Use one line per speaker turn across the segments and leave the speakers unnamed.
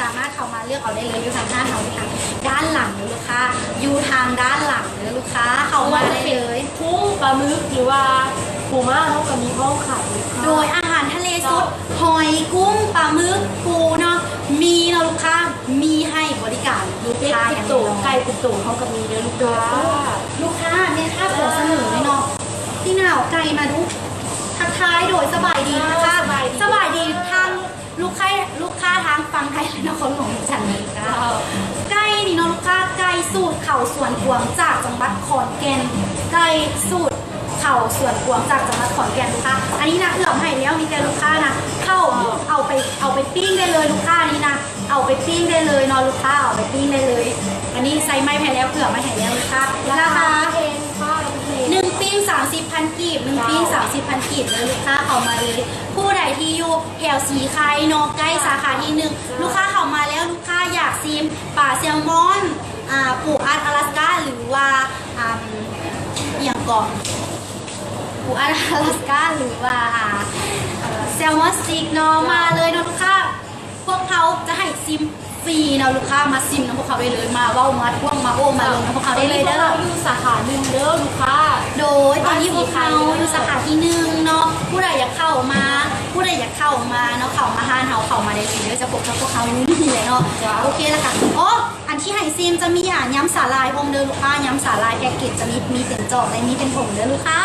สามารถเข้ามาเลือกเอาได้เลยอยู่ทางด้านเราทางด้านหลังเลยลูกค้าอยู่ทางด้านหลังเลยลูกค้าเข้ามาได้เลย
กุ้งปลาหมึกหรือว่าปูม้าเขาก็มีห้องขายอยู่ค่ะ
โดยอาหารทะเลสดหอยกุ้งปลาหมึกปูเนาะมีเนาะลูกค้ามีให้บริการลูกค้าอ
เป็
ย่าง
ตู่
แน่นอน
ไก่เป็นตู่เขาก็มีเด้อลูกค้า
ลูกค้าเนี่ยค่าขอเสนอ เข่าสวนกวางจากจังหวัดขอนแก่นไก่สูตรเข่าสวนกวางจากจังหวัดขอนแก่นลูกค้าอันนี้นะเอื้อมให้แล้วมีแต่ลูกค้านะเข้าเอาไปเอาไปปิ้งได้เลยลูกค้านี่นะเอาไปปิ้งได้เลยเนาะลูกค้าเอาไปปิ้งได้เลย อันนี้ใส่ไม้แผ่แล้วเผื่อมาให้แล้วลูกค้า
รา
รา
คา
คา
เองค่ะเพลง
หนึ่งปิ้งสามสิบพันกีบหนึ่งปิ้งสามสิบพันกีบเลยลูกค้าเข้ามาเลย ผู้ใดที่อยู่แถวสีไข่นอกใกล้สาขาที่หนึ่ง ปูอัดอลาสก้าหรือว่าอ่าอย่างก่อนปูอัดอลาสก้าหรือว่าอ่าแซลมอนสติกเนาะมาเลยเนาะลูกค้าพวกเขาจะให้ซิมฟรีเนาะลูกค้ามาซิมนะพวกเขาได้เลยมาเว้ามาท่วงมาโอ้มาลงนะพวกเขาได้เลยเด้อ
อยู่สาขาหนึ่งเด้อลูกค้า
โดยตอนนี้พวกเขาอยู่สาขาที่หนึ่งเนาะผู้ใดอยากเข้ามา ผู้ใดอยากเข้ามาเนาะเข้ามาห้านเฮาเข้ามาได้เลยเดี๋ยวจะพบกับพวกเขาอยู่นี่เลยเนาะ
จ้ะ
โอเคแล้วค่ะอ๋ออันที่ไห่ซีมจะมีอะย้ำสาลายวงเดินลูกค้าย้ำสาลายแพ็กเกจจะมีมีเป็นจอกและมีเป็นผงเด้อลูกค้า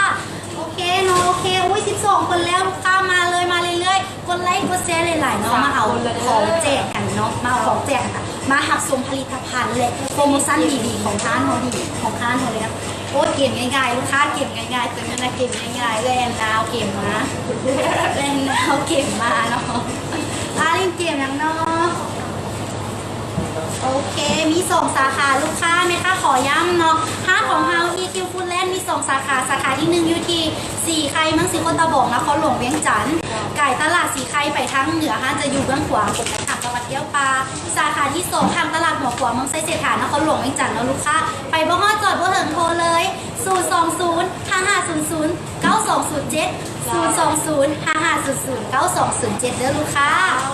โอเคเนาะโอเคอุ้ย12 คนแล้วลูกค้ามาเลยมาเรื่อยๆกดไลค์กดแชร์หลายๆเนาะมาเอาของแจกกันเนาะมาเอาของแจกกันค่ะมาหักสมผลิตภัณฑ์และโปรโมชั่นดีๆของร้านเราดีของร้านเราเลยนะ โอ้ยเกมง่ายๆ ลูกค้าเกมง่ายๆตัวนี้นะเกมง่ายๆเล่นดาวเกมมาเล่นดาวเกมมาเนาะอาเล่นเกมยังเนาะโอเค มีสองสาขาลูกค้าไหมคะขอย้ำเนาะห้างของเฮา EQ Foodland มีสองสาขาสาขาที่หนึ่งอยู่ที่สี่ไครมืองสีคนตะบอกนครหลงเวียงจันทร์ไก่ตลาดสีไครไปทางเหนือห้างจะอยู่เบื้องขวาผมไปทางจังหวัดเกี้ยวปลาสาขาที่สองทางตลาดหัวขวามืองไซเศรษฐานนครหลวงเวียงจันทร์เนะลูกค้า ไปบ่ฮอด 0 2 0 5 5 0 0 9 2 0 7 0 2 0 5 5 0 0 9 2 0 7เด้อลูกค้า
เอา